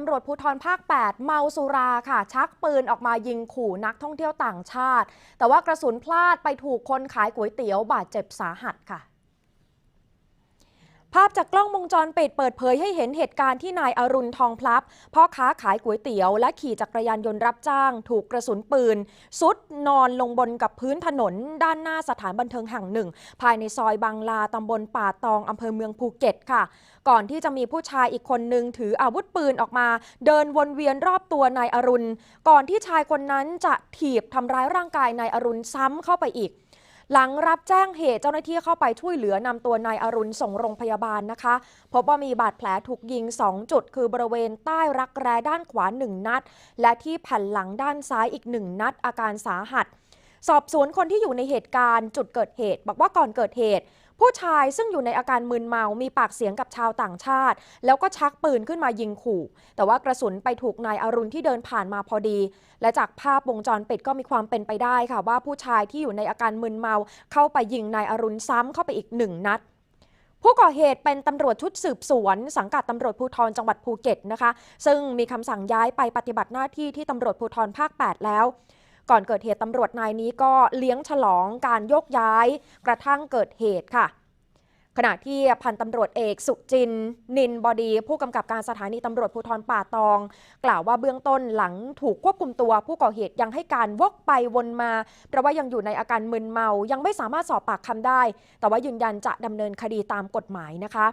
ตำรวจภูธรภาค 8 เมาสุราค่ะ ชักปืนออกมายิงขู่นักท่องเที่ยวต่างชาติ แต่ว่ากระสุนพลาดไปถูกคนขายก๋วยเตี๋ยวบาดเจ็บสาหัสค่ะ ภาพจากกล้องวงจรปิดเปิดเผยให้เห็นเหตุการณ์ที่นายอรุณทองพลับพ่อค้าขายก๋วยเตี๋ยวและขี่จักรยานยนต์รับจ้าง ถูกกระสุนปืนซุดนอนลงบนกับพื้นถนน ด้านหน้าสถานบันเทิงแห่งหนึ่ง ภายในซอยบางลาตำบลป่าตองอำเภอเมืองภูเก็ตค่ะ ก่อนที่จะมีผู้ชายอีกคนหนึ่งถืออาวุธปืนออกมา เดินวนเวียนรอบตัวนายอรุณ ก่อนที่ชายคนนั้นจะถีบทำร้ายร่างกายนายอรุณซ้ำเข้าไปอีก หลังรับแจ้งเหตุเจ้าหน้าที่เข้าไปช่วยเหลือนำตัวนายอรุณส่งโรงพยาบาลนะคะ พบว่ามีบาดแผลถูกยิง 2 จุด คือบริเวณใต้รักแร้ด้านขวา 1 นัด และที่แผ่นหลังด้านซ้ายอีก 1 นัดอาการสาหัส สอบสวนคนที่อยู่ในเหตุการณ์จุดเกิดเหตุ บอกว่าก่อนเกิดเหตุ ผู้ชายซึ่งอยู่ในอาการมึนเมามีปากเสียงกับชาวต่างชาติ แล้วก็ชักปืนขึ้นมายิงขู่ แต่ว่ากระสุนไปถูกนายอรุณที่เดินผ่านมาพอดี และจากภาพวงจรปิดก็มีความเป็นไปได้ค่ะว่าผู้ชายที่อยู่ในอาการมึนเมา เข้าไปยิงนายอรุณซ้ำเข้าไปอีกหนึ่งนัดผู้ก่อเหตุเป็นตำรวจชุดสืบสวน สังกัดตำรวจภูธรจังหวัดภูเก็ตนะคะ ซึ่งมีคำสั่งย้ายไปปฏิบัติหน้าที่ที่ตำรวจภูธรภาค 8 แล้ว ก่อนเกิดเหตุตำรวจนายนี้ก็เลี้ยงฉลองการโยกย้ายกระทั่งเกิดเหตุค่ะ ขณะที่พันตำรวจเอกสุจิน นินบดี ผู้กำกับการสถานีตำรวจภูธรป่าตอง กล่าวว่าเบื้องต้นหลังถูกควบคุมตัว ผู้ก่อเหตุยังให้การวกไปวนมา เพราะว่ายังอยู่ในอาการมึนเมายังไม่สามารถสอบปากคำได้ แต่ว่ายืนยันจะดำเนินคดีตามกฎหมายนะคะ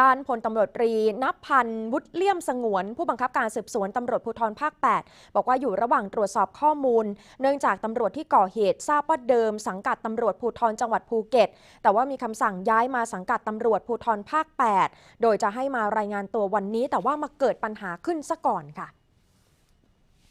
ด้านพลตำรวจตรีนับพันธ์วุฒิเลี่ยมสงวน ผู้บังคับการสืบสวนตำรวจภูธรภาค 8 บอกว่าอยู่ระหว่างตรวจสอบข้อมูล เนื่องจากตำรวจที่ก่อเหตุทราบว่าเดิม สังกัดตำรวจภูธรจังหวัดภูเก็ต แต่ว่ามีคำสั่งย้ายมาสังกัดตำรวจภูธรภาค 8 โดยจะให้มารายงานตัววันนี้ แต่ว่ามาเกิดปัญหาขึ้นซะก่อนค่ะ